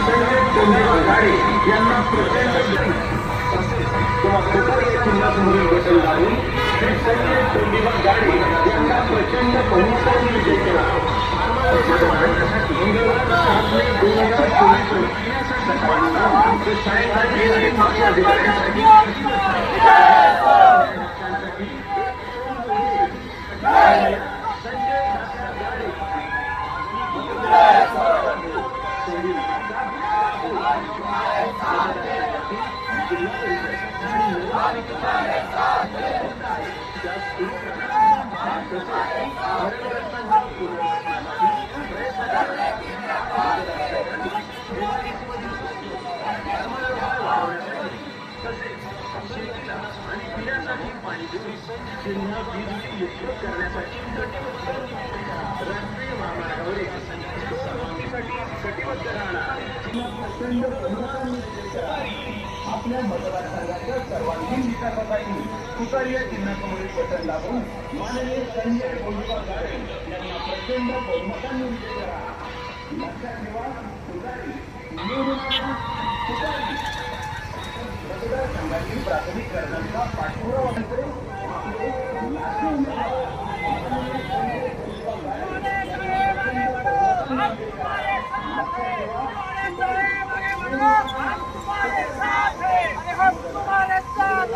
संजय चंद्रबा गाडे यांना प्रचंड किंवा कुकर या चिन्हासमोरील बटन दाबून श्री संजय चंद्रबा गाडे यांना प्रचंड बहुमताने विजय केला मंगळवार सात मे दोन हजार चोवीस रोजी सकाळी नऊ ते सायंकाळी साडेपाच वाजेपर्यंत आपल्या मतदारसंघाच्या सर्वांगीण विकासासाठी तुतारी चिन्हासमोरील बटन दाबून माननीय संजय गोविंदराव गाडे यांना प्रचंड बहुमतांनी विजय करा लक्षात ठेवा तुतारी निवडून मतदारसंघातील प्राथमिक गरजांचा पाठपुरावा अरे हम तुम्हारे साथ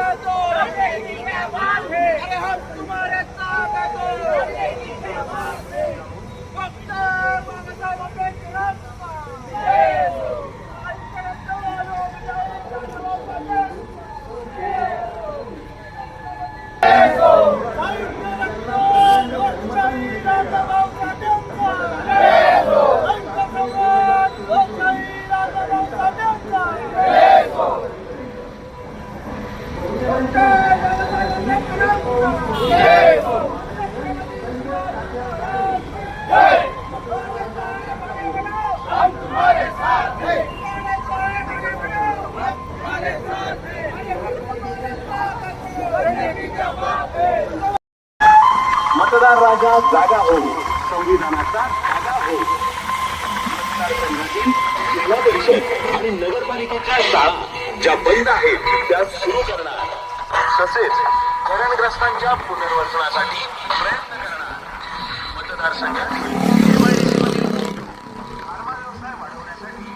हैं मतदार पुनर्वसनासाठी प्रयत्न करणार मतदारसंघातील KYC मधील फार्मा व्यवसाय वाढवण्यासाठी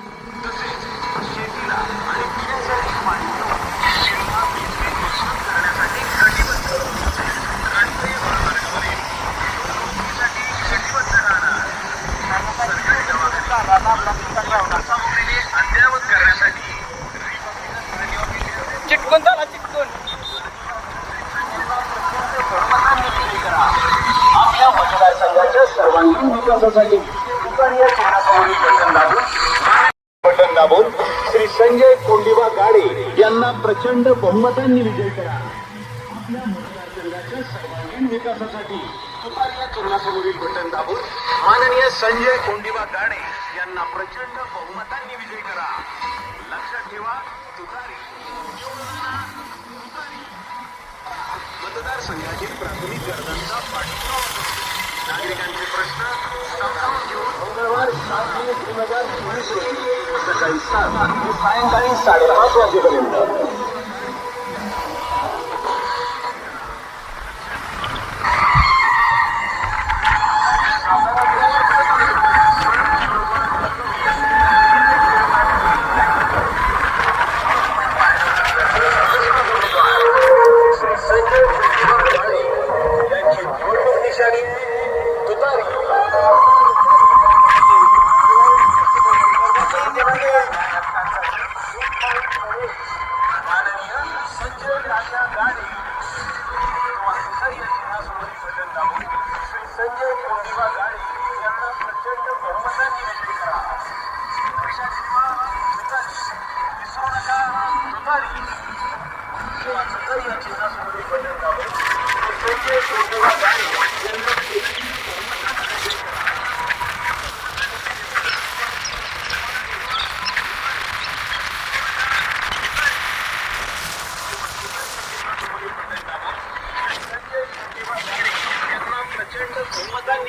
तसेच शेतीला आणि पिण्यासाठी पाणी पुरवठा, जिल्हा वीज बिल निश्चित करण्यासाठी कटिबद्ध राष्ट्रीय महामार्गावरील निवडणुकीसाठी कटिबद्ध राहणार सरकारी दवाखान्यात सामुग्रीने अद्ययावत करण्यासाठी चिटकून झाला चिटकून आपल्या मतदारसंघाच्या सर्वांगीण विकासासाठी बटन दाबून बटन श्री संजय कोंडिबा गाडे यांना प्रचंड बहुमतांनी विजय करा. आपल्या मतदारसंघाच्या सर्वांगीण विकासासाठी चिन्हासमोरील बटन दाबून माननीय संजय कोंडिबा गाडे यांना प्रचंड बहुमतांनी विजय करा. लक्षात ठेवा तुतारी. मतदारसंघातील प्राथमिक गरजांचा पाठपुरावा नागरिकांचे प्रश्न समजावून घेऊन मंगळवार सात मे दोन हजार चोवीस रोजी सकाळी सात ते सायंकाळी साडेपाच वाजेपर्यंत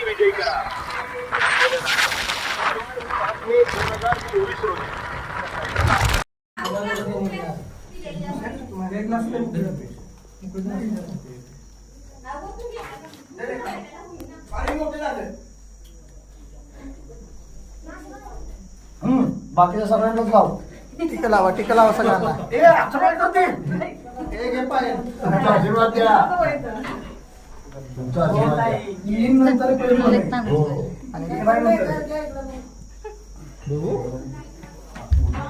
विजयी करा. दोन हजार चोवीस रोजी बाकीच्या सगळ्यांनाच गाव टीका लावा टीका लावा सगळ्यांना. आशीर्वाद द्या. तुमचा आशीर्वाद हो. आणि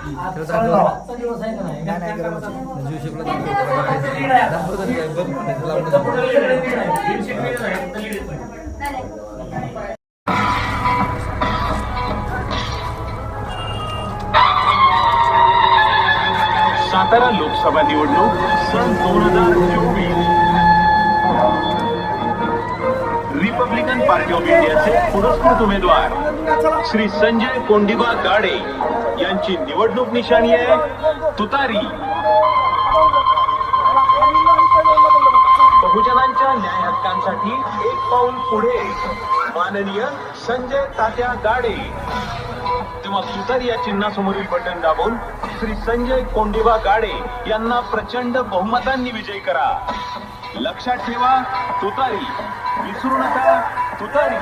नाही सातारा लोकसभा निवडणूक सन दोन हजार चोवीस. रिपब्लिकन पार्टी ऑफ इंडियाचे पुरस्कृत उमेदवार श्री संजय कोंडिबा गाडे यांची निवडणूक निशाणी आहे. तुतारी. बहुजनांच्या न्याय हक्कांसाठी एक पाऊल पुढे. माननीय संजय तात्या गाडे. तेव्हा तुतारी या चिन्हासमोरील बटन दाबून श्री संजय कोंडिबा गाडे यांना प्रचंड बहुमतांनी विजय करा. लक्षात ठेवा तुतारी. विसरू नका. तुतारी.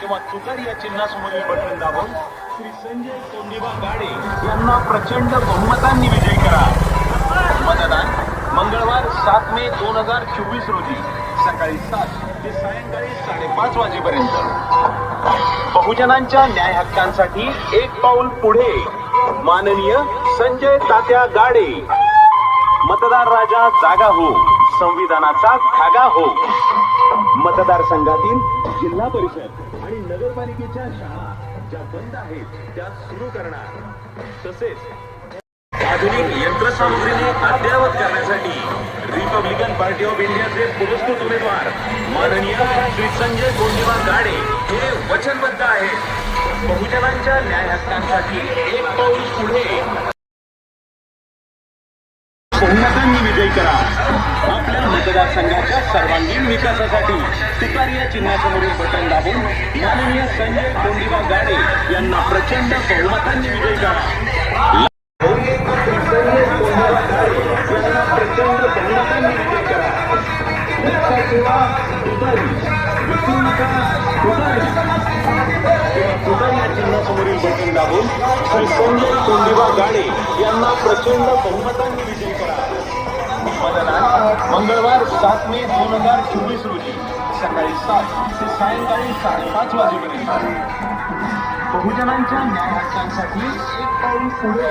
किंवा तुतारी या चिन्हासमोरील बटन दाबून श्री संजय कोंडिबा गाडे यांना प्रचंड बहुमतांनी विजय करा. मतदान मंगळवार सात मे दोन हजार चोवीस रोजी सकाळी सात ते सायंकाळी साडेपाच वाजेपर्यंत. बहुजनांच्या न्याय हक्कांसाठी एक पाऊल पुढे. माननीय संजय तात्या गाडे. मतदार राजा जागा हो संविधानाचा धागा हो. मतदारसंघातील जिल्हा परिषद आणि नगरपालिकेच्या शाळा ज्या बंद आहेत त्या सुरू करणार. तसेच आधुनिक यंत्रसामुग्रीने अद्ययावत करण्यासाठी रिपब्लिकन पार्टी ऑफ इंडियाचे पुरस्कृत उमेदवार माननीय श्री संजय गोंदिबा गाडे हे वचनबद्ध आहेत. बहुजनांच्या न्याय हक्कांसाठी एक पाऊल पुढे. बहुमतांनी विजय करा. मतदारसंघाच्या सर्वांगीण विकासासाठी तुतारी या चिन्हासमोरील बटन दाबून माननीय संजय कोंडीबा गाडे यांना प्रचंड बहुमतांनी विजयी करा. विजय करा चिन्हासमोरील बटन दाबून श्री संजय कोंडीबा गाडे यांना प्रचंड बहुमतांनी विजय मतदान मंगळवार सात मे दोन हजार चोवीस रोजी सकाळी सात ते सायंकाळी साडेपाच वाजेपर्यंत. बहुजनांच्या न्याय हक्कांसाठी एक पाऊल पुढे.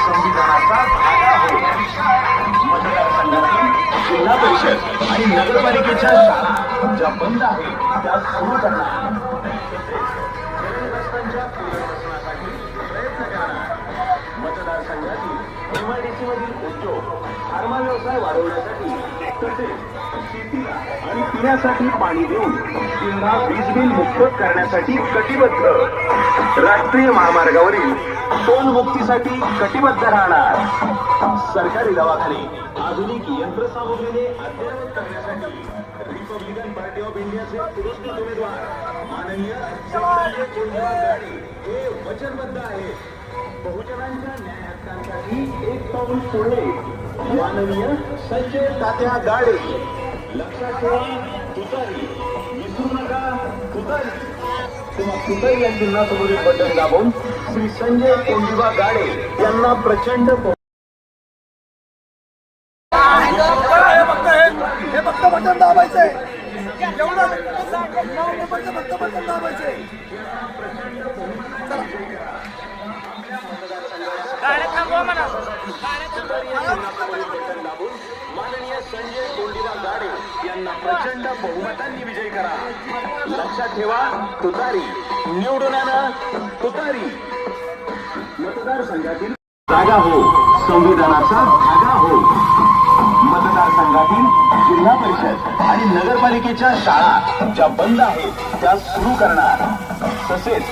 संविधानाचा धागा हो मतदारसंघातील जिल्हा परिषद आणि नगरपालिकेच्या शाळा ज्या बंद आहेत त्या सुरू करणार. मतदारसंघातील उद्योग फार्मा व्यवसाय वाढवण्यासाठी तसेच शेतीला आणि पिण्यासाठी पाणी देऊन जिल्हा वीज बिल मुक्त करण्यासाठी कटिबद्ध. राष्ट्रीय महामार्गावरील टोल मुक्तीसाठी कटिबद्ध राहणार. सरकारी दवाखाने आधुनिक यंत्रसामुग्रीने अद्ययावत करण्यासाठी रिपब्लिकन पार्टी ऑफ इंडियाचे पुरस्कृत उमेदवार माननीय हे वचनबद्ध आहेत बहुजनांच्या न्याया हक्कांसाठी एक पाऊल पुढे माननीय संजय तात्या गाडे. लक्षात ठेवा तुतारी. विसरू नका तुतारी. तेव्हा तुतारी या चिन्हासमोरील बटन दाबून श्री संजय कोंडिबा गाडे यांना प्रचंड हे फक्त बटन दाबायचंय? एवढं फक्त बटन दाबायचंय गाड्या थांबवा म्हणा गाड्या थांबवा बटन दाबून माननीय संजय कोंडिबा गाडे यांना प्रचंड बहुमतांनी विजय करा. लक्षात ठेवा तुतारी. निवडून तुतारी. मतदारसंघातील जागा हो संविधानाचा धागा हो. मतदारसंघातील जिल्हा परिषद आणि नगरपालिकेच्या शाळा ज्या बंद आहेत त्या सुरू करणार. तसेच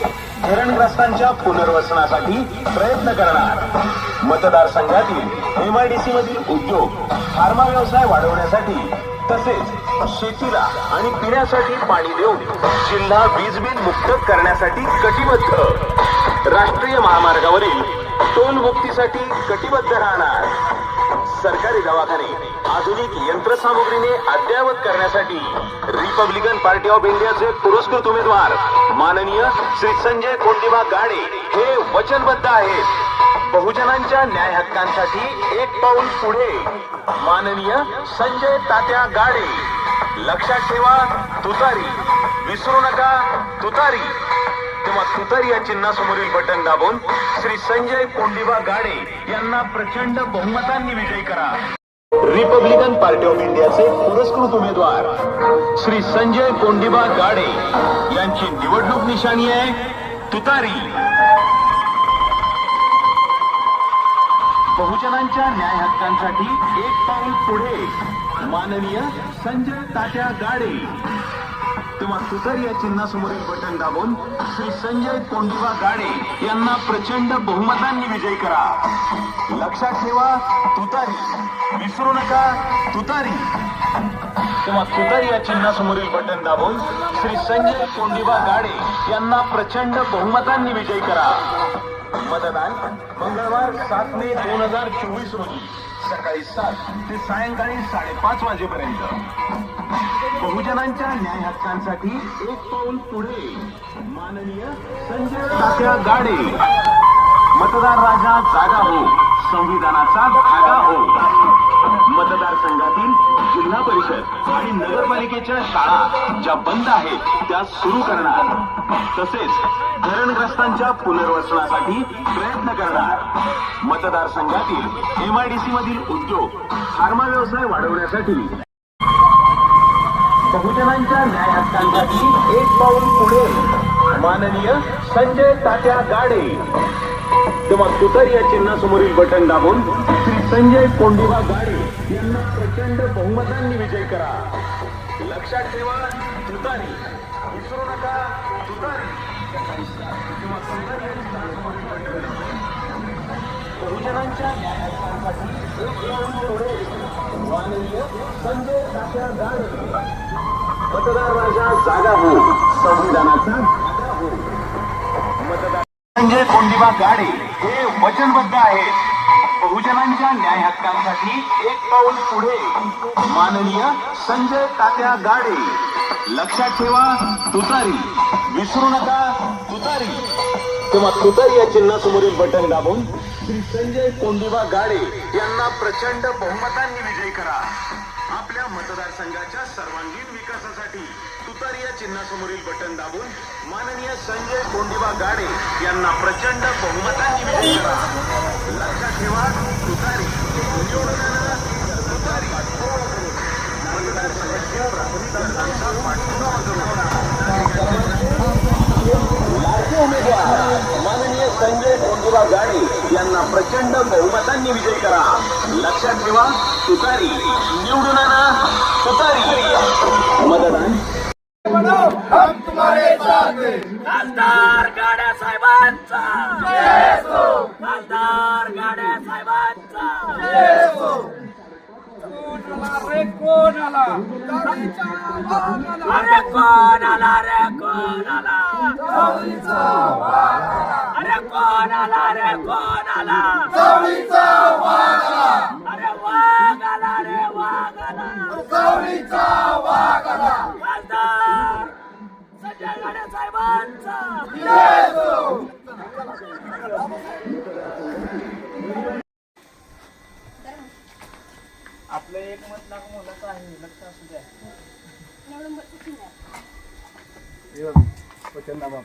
धरणग्रस्तांच्या पुनर्वसनासाठी प्रयत्न करणार. मतदारसंघातील एमआयडीसी मधील उद्योग फार्मा व्यवसाय वाढवण्यासाठी तसेच शेतीला आणि पिण्यासाठी पाणी देऊन जिल्हा वीज बिल मुक्त करण्यासाठी कटिबद्ध. राष्ट्रीय महामार्गावरील टोल मुक्तीसाठी कटिबद्ध राहणार. सरकारी दवाखाने आधुनिक यंत्रसामुग्रीने अद्ययावत करण्यासाठी रिपब्लिकन पार्टी ऑफ इंडियाचे पुरस्कृत उमेदवार माननीय श्री संजय कोंडिबा गाडे हे वचनबद्ध आहेत. बहुजनांच्या न्याय हक्कांसाठी एक पाऊल पुढे. माननीय संजय तात्या गाडे लक्षात ठेवा तुतारी. विसरू नका तुतारी. तेव्हा तुतारी या चिन्हासमोरील बटन दाबून श्री संजय कोंडिबा गाडे त्यांना प्रचंड बहुमतांनी विजयी करा. रिपब्लिकन पार्टी ऑफ इंडियाचे पुरस्कृत उमेदवार श्री संजय कोंडिबा गाडे यांची निवडणूक निशाणी आहे. तुतारी. बहुजनांच्या न्याय हक्कांसाठी एक पाऊल पुढे. माननीय संजय तात्या गाडे. तेव्हा तुतारी या चिन्हासमोरील बटन दाबून श्री संजय कोंडिबा गाडे यांना प्रचंड बहुमतांनी विजयी करा. लक्षात ठेवा तुतारी. विसरू नका तुतारी. तेव्हा तुतारी या चिन्हासमोरील बटन दाबून श्री संजय कोंडिबा गाडे यांना प्रचंड बहुमतांनी विजयी करा. मतदान मंगळवार सात मे दोन हजार चोवीस रोजी सकाळी सात ते सायंकाळी साडेपाच वाजेपर्यंत. बहुजनांच्या न्याय हक्कांसाठी एक पाऊल पुढे. माननीय संजय तात्या गाडे. मतदार राजा जागा हो संविधानाचा धागा हो. मतदारसंघातील जिल्हा परिषद आणि नगरपालिकेच्या शाळा ज्या बंद आहेत त्या सुरू करणार. तसेच धरणग्रस्तांच्या पुनर्वसनासाठी प्रयत्न करणार. मतदारसंघातील एमआयडीसी मधील उद्योग फार्मा व्यवसाय वाढवण्यासाठी. बहुजनांच्या न्याय हक्कांसाठी एक पाऊल पुढे. माननीय संजय तात्या गाडे. तेव्हा कुतर या चिन्हासमोरील बटन दाबून श्री संजय कोंडिबा गाडे यांना प्रचंड बहुमतांनी विजय करा. लक्षात ठेवा तुतारी. विसरू नका तुतारी. बहुजनांच्या संजय मतदार राजा जागा हो. संविधानाचा हो. मतदार संजय कोंडिबा गाडे हे वचनबद्ध आहेत. बहुजनांच्या न्याय हक्कांसाठी एक पाऊल पुढे. माननीय संजय तात्या गाडे. लक्षात ठेवा तुतारी. विसरू नका तुतारी. तेव्हा तुतारी या चिन्हासमोरील बटन दाबून श्री संजय कोंडिबा गाडे यांना प्रचंड बहुमतांनी विजयी करा. आपल्या मतदारसंघाच्या सर्वांगीण विकासासाठी. तुतारी या चिन्हासमोरील बटन दाबून माननीय संजय कोंडिबा गाडे यांना प्रचंड बहुमतांनी विजयी करा. लक्षात ठेवा तुतारी. तुतारी. प्राथमिकांचा पाठपुरावा लाडके उमेदवार माननीय संजय कोंडुबा गाडे यांना प्रचंड बहुमतांनी विजयी करा. लक्षात ठेवा तुतारी. निवडून आणा तुतारी. मतदान हम तुम्हारे साथ हैं। खासदार गाड्या साहेबांचा। खासदार गाड्या साहेबांचा। अरे कोण आला? अरे कोण आला रे? कोण आला? अरे कोण आला रे? कोण आला? अरे वाघ आला रे वाघ आला. आपलं एक मत लाख मुलाचं आहे लक्ष असू द्या. वचन दाबा